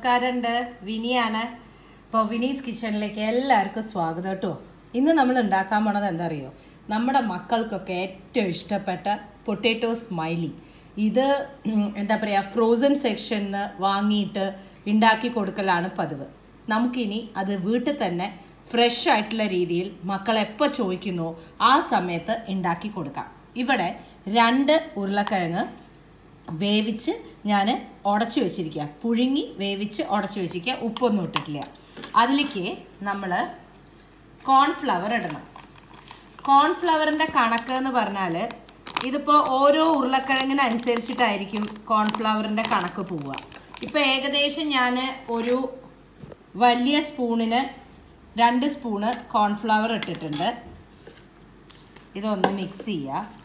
നമസ്കാരമുണ്ട് വിനിയാണ്. ഇപ്പോൾ വിനീസ് കിച്ചണിലേക്ക് എല്ലാവർക്കും സ്വാഗതം കേട്ടോ. ഇന്ന് നമ്മൾ ഉണ്ടാക്കാൻ പോണത് എന്താ അറിയോ നമ്മുടെ മക്കൾക്കൊക്കെ ഏറ്റവും ഇഷ്ടപ്പെട്ട പൊട്ടേറ്റോ സ്മൈലി. ഇത് എന്താ പറയുക ഫ്രോസൺ സെക്ഷനിൽ നിന്ന് വാങ്ങിയിട്ട് ഉണ്ടാക്കി കൊടുക്കലാണ് പതിവ്. നമുക്കിനി അത് വീട്ടിൽ തന്നെ ഫ്രഷ് ആയിട്ടുള്ള രീതിയിൽ മക്കൾ എപ്പോൾ ചോദിക്കുന്നോ ആ സമയത്ത് ഉണ്ടാക്കി കൊടുക്കാം. ഇവിടെ രണ്ട് ഉരുളക്കിഴങ്ങ് വേവിച്ച് ഞാൻ ഉടച്ചു വെച്ചിരിക്കുക പുഴുങ്ങി വേവിച്ച് ഉടച്ചു വെച്ചിരിക്കുക ഉപ്പൊന്നും ഇട്ടിട്ടില്ല. അതിലേക്ക് നമ്മൾ കോൺഫ്ലവർ ഇടണം. കോൺഫ്ലവറിന്റെ കണക്ക് എന്ന് പറഞ്ഞാൽ ഇതിപ്പോൾ ഓരോ ഉരുളക്കിഴങ്ങിനനുസരിച്ചിട്ടായിരിക്കും കോൺഫ്ലവറിന്റെ കണക്ക് പോവുക. ഇപ്പോൾ ഏകദേശം ഞാൻ ഒരു വലിയ സ്പൂണിന് രണ്ട് സ്പൂണ് കോൺഫ്ലവർ ഇട്ടിട്ടുണ്ട്. ഇതൊന്ന് മിക്സ് ചെയ്യുക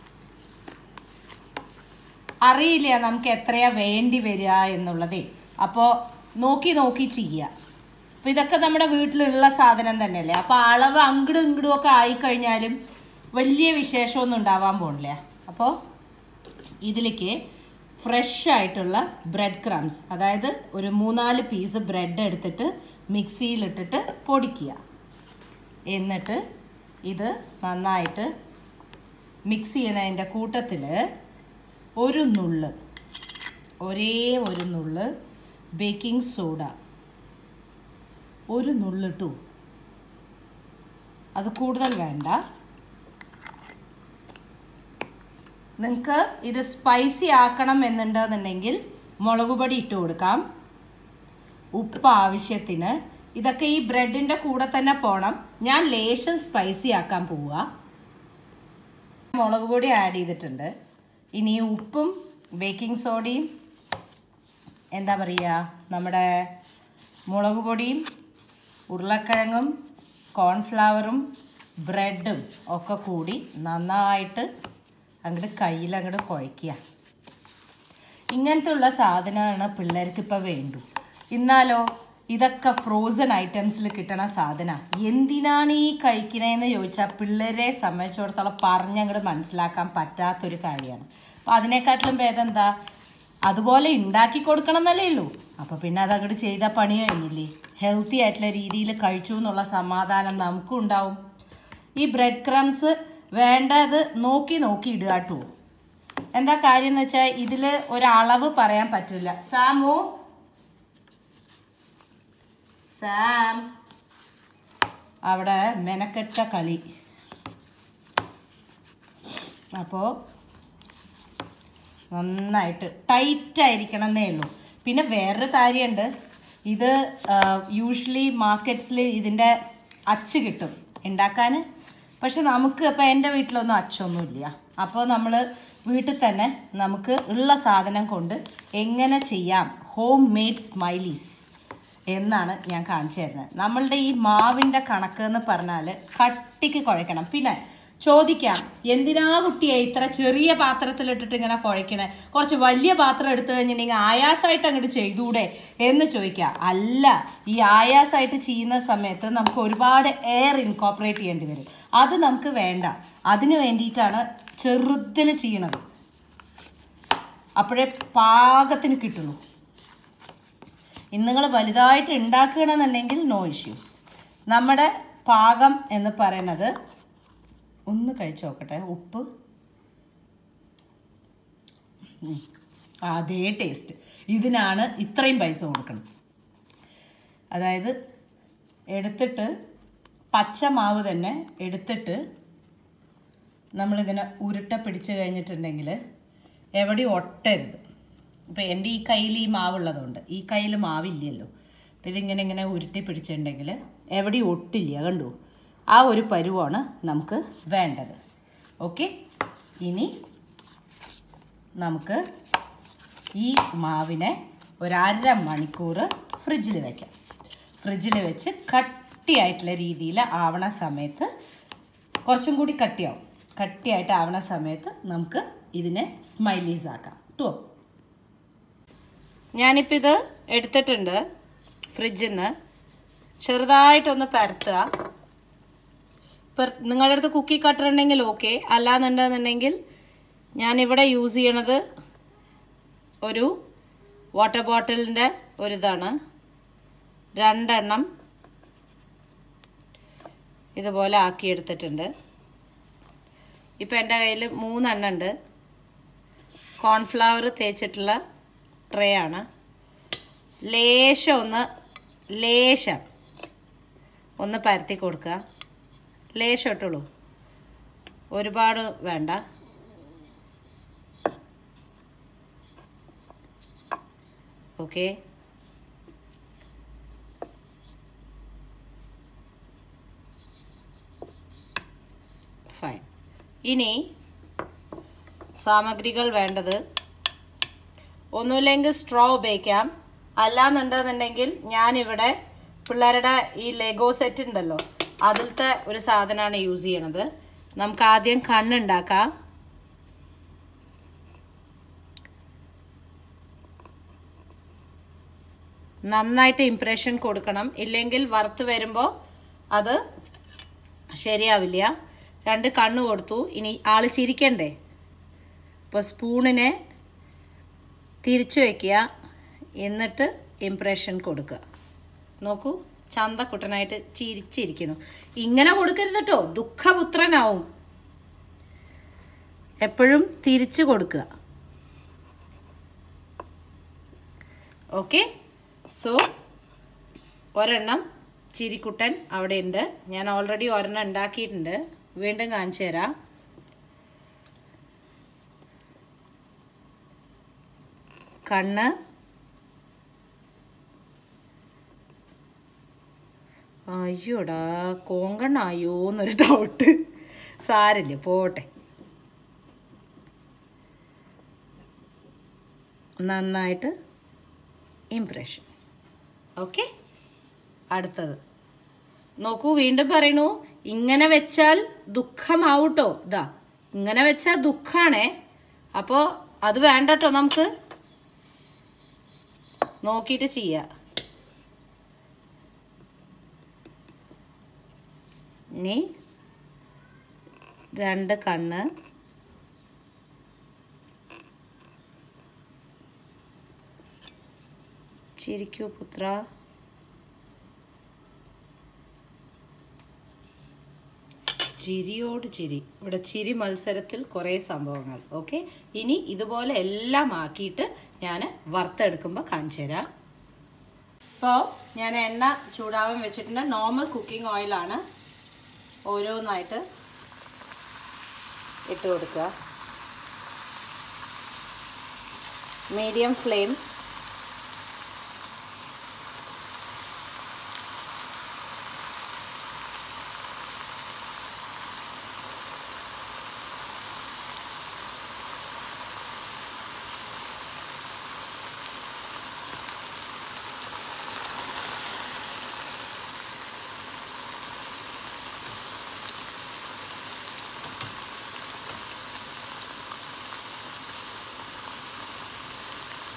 അറിയില്ല നമുക്ക് എത്രയാ വേണ്ടി വരിക എന്നുള്ളതേ. അപ്പോൾ നോക്കി നോക്കി ചെയ്യുക. അപ്പോൾ ഇതൊക്കെ നമ്മുടെ വീട്ടിലുള്ള സാധനം തന്നെയല്ലേ? അപ്പോൾ അളവ് അങ്ങടും ഇങ്ങടും ഒക്കെ ആയിക്കഴിഞ്ഞാലും വലിയ വിശേഷമൊന്നും ഉണ്ടാവാൻ പോണില്ല. അപ്പോൾ ഇതിലേക്ക് ഫ്രഷ് ആയിട്ടുള്ള ബ്രെഡ് ക്രംസ് അതായത് ഒരു മൂന്നാൽ പീസ് ബ്രെഡ് എടുത്തിട്ട് മിക്സിയിലിട്ടിട്ട് പൊടിക്കുക. എന്നിട്ട് ഇത് നന്നായിട്ട് മിക്സ് ചെയ്യണതിന്റെ കൂട്ടത്തിൽ ഒരു നുള്ള്. ഒരേ ഒരു നുള്ള് ബേക്കിംഗ് സോഡ. ഒരു നുള്ളിട്ടു അത് കൂടുതൽ വേണ്ട. നിങ്ങൾക്ക് ഇത് സ്പൈസി ആക്കണം എന്നുണ്ടെന്നുണ്ടെങ്കിൽ മുളക് പൊടി ഇട്ട് കൊടുക്കാം. ഉപ്പ് ആവശ്യത്തിന്. ഇതൊക്കെ ഈ ബ്രെഡിന്റെ കൂടെ തന്നെ പോകണം ഞാൻ ലേശം സ്പൈസി ആക്കാൻ പോവുക മുളക് പൊടി ആഡ് ചെയ്തിട്ടുണ്ട്. ഇനി ഉപ്പും ബേക്കിംഗ് സോഡയും എന്താ പറയുക നമ്മുടെ മുളക് പൊടിയും ഉരുളക്കിഴങ്ങും കോൺഫ്ലവറും ബ്രെഡും ഒക്കെ കൂടി നന്നായിട്ട് അങ്ങോട്ട് കയ്യിൽ അങ്ങോട്ട് കുഴയ്ക്കുക. ഇങ്ങനത്തെ ഉള്ള സാധനമാണ് പിള്ളേർക്ക് ഇപ്പോൾ വേണ്ടു. എന്നാലോ ഇതൊക്കെ ഫ്രോസൺ ഐറ്റംസിൽ കിട്ടണ സാധന. എന്തിനാണ് ഈ കഴിക്കണേന്ന് ചോദിച്ചാൽ പിള്ളേരെ സംബന്ധിച്ചിടത്തോളം പറഞ്ഞങ്ങോട് മനസ്സിലാക്കാൻ പറ്റാത്തൊരു കാര്യമാണ്. അപ്പോൾ അതിനെക്കാട്ടിലും ഭേദം എന്താ? അതുപോലെ ഉണ്ടാക്കി കൊടുക്കണം എന്നല്ലേ ഉള്ളൂ. അപ്പോൾ പിന്നെ അത് അങ്ങോട്ട് ചെയ്ത പണി കഴിഞ്ഞില്ലേ? ഹെൽത്തി ആയിട്ടുള്ള രീതിയിൽ കഴിച്ചു എന്നുള്ള സമാധാനം നമുക്കും ഉണ്ടാവും. ഈ ബ്രെഡ് ക്രംസ് വേണ്ടത് നോക്കി നോക്കി ഇടുക കേട്ടോ. എന്താ കാര്യം എന്ന് വെച്ചാൽ ഇതിൽ ഒരളവ് പറയാൻ പറ്റില്ല. സാമു സാം. അവിടെ മെനക്കെട്ട കളി. അപ്പോൾ നന്നായിട്ട് ടൈറ്റ് ആയിരിക്കണം എന്നേ ഉള്ളൂ. പിന്നെ വേറൊരു കാര്യമുണ്ട്. ഇത് യൂഷ്വലി മാർക്കറ്റ്സിൽ ഇതിന്റെ അച്ച് കിട്ടും ഉണ്ടാക്കാൻ പക്ഷെ നമുക്ക് ഇപ്പോൾ എന്റെ വീട്ടിലൊന്നും അച്ചൊന്നുമില്ല. അപ്പോൾ നമ്മൾ വീട്ടിൽ തന്നെ നമുക്ക് ഉള്ള സാധനം കൊണ്ട് എങ്ങനെ ചെയ്യാം? ഹോം മെയ്ഡ് സ്മൈലീസ് എന്നാണ് ഞാൻ കാണിച്ചു തരുന്നത്. നമ്മളുടെ ഈ മാവിന്റെ കണക്ക് എന്ന് പറഞ്ഞാൽ കട്ടിക്ക് കുഴക്കണം. പിന്നെ ചോദിക്കാം എന്തിനാ കുട്ടിയെ ഇത്ര ചെറിയ പാത്രത്തിലിട്ടിട്ട് ഇങ്ങനെ കുഴക്കണേ? കുറച്ച് വലിയ പാത്രം എടുത്തു കഴിഞ്ഞിട്ടുണ്ടെങ്കിൽ ആയാസമായിട്ട് അങ്ങോട്ട് ചെയ്തൂടെ? എന്ന് ചോദിക്കാം. അല്ല ഈ ആയാസമായിട്ട് ചെയ്യുന്ന സമയത്ത് നമുക്ക് ഒരുപാട് എയർ ഇൻകോപ്പറേറ്റ് ചെയ്യേണ്ടി വരും. അത് നമുക്ക് വേണ്ട. അതിന് വേണ്ടിയിട്ടാണ് ചെറുതിൽ ചെയ്യണത്. അപ്പോഴേ പാകത്തിന് കിട്ടുള്ളൂ. ഇന്ന് നിങ്ങൾ വലുതായിട്ട് ഉണ്ടാക്കുകയാണെന്നുണ്ടെങ്കിൽ നോ ഇഷ്യൂസ് നമ്മുടെ പാകം എന്ന് പറയുന്നത് ഒന്ന് കഴിച്ചു നോക്കട്ടെ. ഉപ്പ്. അതേ ടേസ്റ്റ് ഇതിനാണ് ഇത്രയും പൈസ കൊടുക്കണം. അതായത് എടുത്തിട്ട് പച്ച മാവ് തന്നെ എടുത്തിട്ട് നമ്മളിങ്ങനെ ഉരുട്ട പിടിച്ച് കഴിഞ്ഞിട്ടുണ്ടെങ്കിൽ എവിടെയും ഒട്ടരുത്. ഇപ്പോൾ എന്റെ ഈ കയ്യിൽ ഈ മാവുള്ളതുകൊണ്ട് ഈ കയ്യിൽ മാവില്ലല്ലോ. അപ്പോൾ ഇതിങ്ങനെ ഇങ്ങനെ ഉരുട്ടി പിടിച്ചിട്ടുണ്ടെങ്കിൽ എവിടെ ഒട്ടില്ല കണ്ടു? ആ ഒരു പരുവാണ് നമുക്ക് വേണ്ടത്. ഓക്കെ? ഇനി നമുക്ക് ഈ മാവിനെ ഒരര മണിക്കൂർ ഫ്രിഡ്ജിൽ വെക്കാം. ഫ്രിഡ്ജിൽ വെച്ച് കട്ടിയായിട്ടുള്ള രീതിയിൽ ആവണ സമയത്ത് കുറച്ചും കൂടി കട്ടിയാവും. കട്ടിയായിട്ട് ആവണ സമയത്ത് നമുക്ക് ഇതിനെ സ്മൈലീസ് ആക്കാം കേട്ടോ ഞാനിപ്പോൾ ഇത് എടുത്തിട്ടുണ്ട് ഫ്രിഡ്ജിൽ നിന്ന് ചെറുതായിട്ടൊന്ന് പരത്തുക. ഇപ്പം നിങ്ങളുടെ അടുത്ത് കുക്കി കട്ടർ ഉണ്ടെങ്കിൽ ഓക്കെ. അല്ലാന്നുണ്ടെന്നുണ്ടെങ്കിൽ ഞാനിവിടെ യൂസ് ചെയ്യണത് ഒരു വാട്ടർ ബോട്ടിലിന്റെ ഒരിതാണ്. രണ്ടെണ്ണം ഇതുപോലെ ആക്കിയെടുത്തിട്ടുണ്ട് ഇപ്പം എന്റെ കയ്യിൽ മൂന്നെണ്ണം ഉണ്ട്. കോൺഫ്ലവർ തേച്ചിട്ടുള്ള ട്രേ ആണ്. ലേശം ഒന്ന് ലേശം ഒന്ന് പരത്തി കൊടുക്കുക. ലേശം ഇട്ടുള്ളൂ. ഒരുപാട് വേണ്ട. ഓക്കെ. ഫൈൻ. ഇനി സാമഗ്രികൾ വേണ്ടത് ഒന്നുമില്ലെങ്കിൽ സ്ട്രോ ഉപയോഗിക്കാം. അല്ലാന്നുണ്ടെന്നുണ്ടെങ്കിൽ ഞാനിവിടെ പിള്ളേരുടെ ഈ ലെഗോ സെറ്റ് ഉണ്ടല്ലോ അതിലത്തെ ഒരു സാധനമാണ് യൂസ് ചെയ്യണത്. നമുക്ക് ആദ്യം കണ്ണുണ്ടാക്കാം. നന്നായിട്ട് ഇംപ്രഷൻ കൊടുക്കണം. ഇല്ലെങ്കിൽ വറുത്ത് വരുമ്പോൾ അത് ശരിയാവില്ല. രണ്ട് കണ്ണ് കൊടുത്തു. ഇനി ആൾ ചിരിക്കണ്ടേ? അപ്പോൾ സ്പൂണിനെ തിരിച്ചു വയ്ക്കുക എന്നിട്ട് ഇംപ്രഷൻ കൊടുക്കുക. നോക്കൂ ചന്തക്കുട്ടനായിട്ട് ചിരിച്ചിരിക്കുന്നു. ഇങ്ങനെ കൊടുക്കരുത് കേട്ടോ ദുഃഖപുത്രനാവും. എപ്പോഴും തിരിച്ചു കൊടുക്കുക. ഓക്കെ? സോ ഒരെണ്ണം ചിരിക്കുട്ടൻ അവിടെ ഉണ്ട് ഞാൻ ഓൾറെഡി ഒരെണ്ണം ഉണ്ടാക്കിയിട്ടുണ്ട്. വീണ്ടും കാണിച്ചു തരാം. കണ്ണ്. അയ്യോടാ കോങ്കണ്ണായോ എന്നൊരു ഡൗട്ട് സാരല്ലേ പോട്ടെ നന്നായിട്ട് ഇംപ്രഷൻ ഓക്കെ അടുത്തത്. നോക്കൂ വീണ്ടും പറയണു. ഇങ്ങനെ വെച്ചാൽ ദുഃഖമാവൂട്ടോ. ഇതാ ഇങ്ങനെ വെച്ചാൽ ദുഃഖാണേ. അപ്പോൾ അത് വേണ്ട കേട്ടോ നമുക്ക്. നോക്കിയിട്ട് ചെയ്യുക ഇനി രണ്ട് കണ്ണ്. ചിരിക്കൂ പുത്ര. ചിരിയോട് ചിരി. ഇവിടെ ചിരി മത്സരത്തിൽ കുറേ സംഭവങ്ങൾ. ഓക്കെ? ഇനി ഇതുപോലെ എല്ലാം ആക്കിയിട്ട് ഞാൻ വറുത്തെടുക്കുമ്പോൾ കാണിച്ചു തരാം. ഇപ്പോൾ ഞാൻ എണ്ണ ചൂടാവാൻ വെച്ചിട്ടുണ്ട്. നോർമൽ കുക്കിംഗ് ഓയിലാണ് ഓരോന്നായിട്ട് ഇട്ട് കൊടുക്കുക. മീഡിയം ഫ്ലെയിം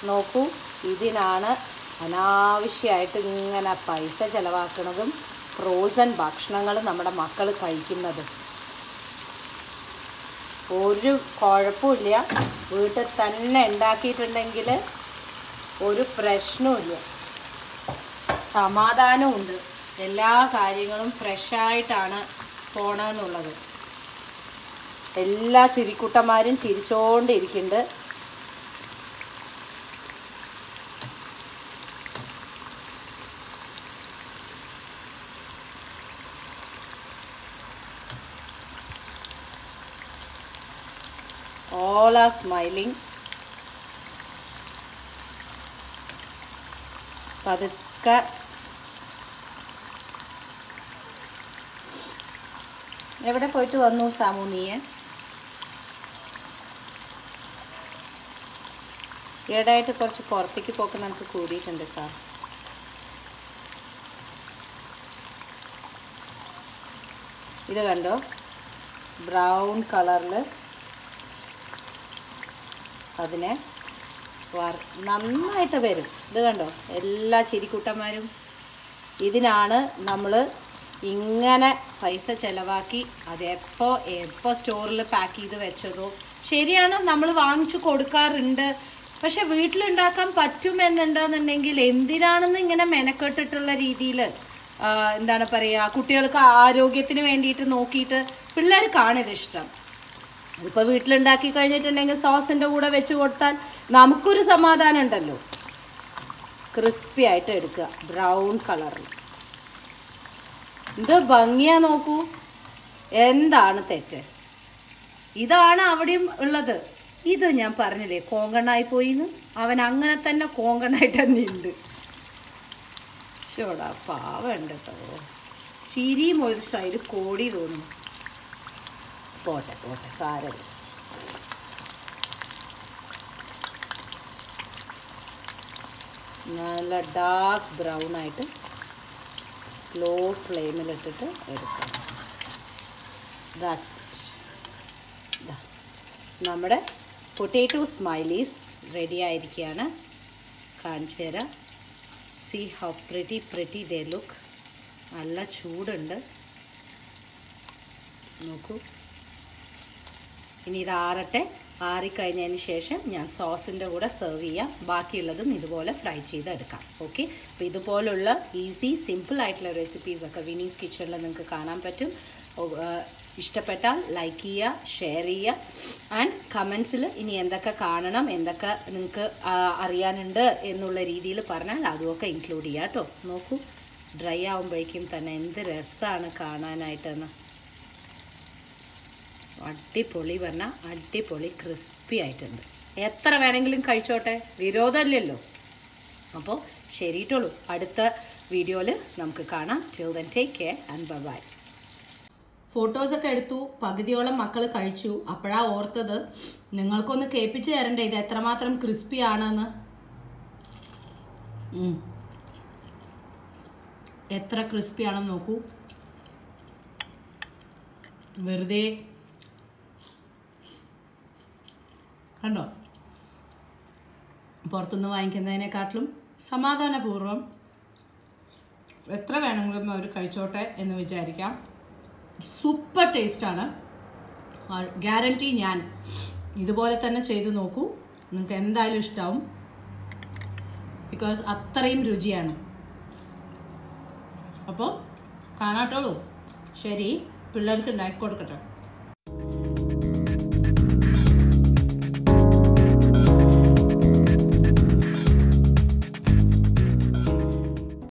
നോക്കൂ. ഇതിനാണ് അനാവശ്യമായിട്ട് ഇങ്ങനെ പൈസ ചിലവാക്കുന്നതും ഫ്രോസൺ ഭക്ഷണങ്ങൾ നമ്മുടെ മക്കൾ കഴിക്കുന്നത്. ഒരു കുഴപ്പമില്ല. വീട്ടിൽ തന്നെ ഉണ്ടാക്കിയിട്ടുണ്ടെങ്കിൽ ഒരു പ്രശ്നവുമില്ല. സമാധാനമുണ്ട് എല്ലാ കാര്യങ്ങളും ഫ്രഷായിട്ടാണ് പോണമെന്നുള്ളത് എല്ലാ ചിരിക്കുട്ടന്മാരും ചിരിച്ചോണ്ടിരിക്കുന്നുണ്ട്. All are smiling. പതുക്കെ. എവിടെ പോയിട്ട് വന്നു സാമു നീയെ? ഈടായിട്ട് കുറച്ച് പുറത്തേക്ക് പോക്ക് നമുക്ക് കൂടിയിട്ടുണ്ട് സാർ. ഇത് കണ്ടോ? ബ്രൗൺ കളറിൽ അതിനെ നന്നായിട്ട് വരും. ഇത് കണ്ടോ? എല്ലാ ചിരിക്കുട്ടന്മാരും ഇതിനാണ് നമ്മൾ ഇങ്ങനെ പൈസ ചിലവാക്കി അതെപ്പോൾ എപ്പോൾ സ്റ്റോറിൽ പാക്ക് ചെയ്ത് വെച്ചതോ. ശരിയാണ് നമ്മൾ വാങ്ങിച്ചു കൊടുക്കാറുണ്ട്. പക്ഷെ വീട്ടിലുണ്ടാക്കാൻ പറ്റുമെന്നുണ്ടെന്നുണ്ടെങ്കിൽ എന്തിനാണെന്ന് ഇങ്ങനെ മെനക്കെട്ടിട്ടുള്ള രീതിയിൽ എന്താണ് പറയുക കുട്ടികൾക്ക് ആരോഗ്യത്തിന് വേണ്ടിയിട്ട് നോക്കിയിട്ട് പിള്ളേർക്കാണിതിഷ്ടം ഇപ്പോൾ വീട്ടിലുണ്ടാക്കി കഴിഞ്ഞിട്ടുണ്ടെങ്കിൽ സോസിന്റെ കൂടെ വെച്ച് കൊടുത്താൽ നമുക്കൊരു സമാധാനം ഉണ്ടല്ലോ. ക്രിസ്പി ആയിട്ട് എടുക്കുക. ബ്രൗൺ കളറിൽ ഇത് ഭംഗിയാ നോക്കൂ. എന്താണ് തെറ്റ്? ഇതാണ് അവിടെയും ഉള്ളത്. ഇത് ഞാൻ പറഞ്ഞില്ലേ കോങ്കണ്ണായി പോയിന്ന്. അവൻ അങ്ങനെ തന്നെ കോങ്കണ്ണായിട്ട് തന്നെ ഉണ്ട്. ഷോടാ പാവണ്ട് കേട്ടോ. ചിരിയും ഒരു സൈഡ് കോടി തോന്നുന്നു. പോട്ടെ പോട്ടെ സാരമില്ല. നല്ല ഡാർക്ക് ബ്രൗൺ ആയിട്ട് സ്ലോ ഫ്ലെയിമിലിട്ടിട്ട് എടുക്കണം. ദാറ്റ്സ് നമ്മുടെ പൊട്ടേറ്റോ സ്മൈലീസ് റെഡി ആയിരിക്കുകയാണ് കാണിച്ചു തരാം. See how pretty pretty they look നല്ല ചൂടുണ്ട്. നോക്കൂ. ഇനി ഇത് ആറട്ടെ. ആറിക്കഴിഞ്ഞതിന് ശേഷം ഞാൻ സോസിന്റെ കൂടെ സെർവ് ചെയ്യാം. ബാക്കിയുള്ളതും ഇതുപോലെ ഫ്രൈ ചെയ്തെടുക്കാം. ഓക്കെ അപ്പോൾ ഇതുപോലുള്ള ഈസി സിമ്പിൾ ആയിട്ടുള്ള റെസിപ്പീസൊക്കെ വിനീസ് കിച്ചണിൽ നിങ്ങൾക്ക് കാണാൻ പറ്റും. ഇഷ്ടപ്പെട്ടാൽ ലൈക്ക് ചെയ്യുക ഷെയർ ചെയ്യുക. ആൻഡ് കമൻസിൽ ഇനി എന്തൊക്കെ കാണണം എന്തൊക്കെ നിങ്ങൾക്ക് അറിയാനുണ്ട് എന്നുള്ള രീതിയിൽ പറഞ്ഞാൽ അതുമൊക്കെ ഇൻക്ലൂഡ് ചെയ്യുക കേട്ടോ. നോക്കൂ. ഡ്രൈ ആകുമ്പോഴേക്കും തന്നെ എന്ത് രസമാണ് കാണാനായിട്ടെന്ന്. അടിപൊളി പറഞ്ഞാൽ അടിപൊളി ക്രിസ്പി ആയിട്ടുണ്ട്. എത്ര വേണമെങ്കിലും കഴിച്ചോട്ടെ? വിരോധമില്ലല്ലോ. അപ്പോൾ ശരിയിട്ടുള്ളൂ. അടുത്ത വീഡിയോയിൽ നമുക്ക് കാണാം. Till then take care and bye bye ഫോട്ടോസൊക്കെ എടുത്തു. പകുതിയോളം മക്കൾ കഴിച്ചു. അപ്പോഴാ ഓർത്തത് നിങ്ങൾക്കൊന്ന് കേൾപ്പിച്ച് തരണ്ടേ? ഇത് എത്രമാത്രം ക്രിസ്പി ആണെന്ന്. എത്ര ക്രിസ്പി ആണെന്ന് നോക്കൂ. വെറുതെ കണ്ടോ? പുറത്തുനിന്ന് വാങ്ങിക്കുന്നതിനെക്കാട്ടിലും സമാധാനപൂർവം എത്ര വേണമെങ്കിലും അവർ കഴിച്ചോട്ടെ എന്ന് വിചാരിക്കാം. സൂപ്പർ ടേസ്റ്റാണ്. ഗ്യാരണ്ടി ഞാൻ. ഇതുപോലെ തന്നെ ചെയ്ത് നോക്കൂ. നിങ്ങൾക്ക് എന്തായാലും ഇഷ്ടമാവും ബിക്കോസ് അത്രയും രുചിയാണ്. അപ്പോൾ കാണാട്ടോളൂ. ശരി പിള്ളേർക്ക് ഉണ്ടാക്കി കൊടുക്കട്ടെ.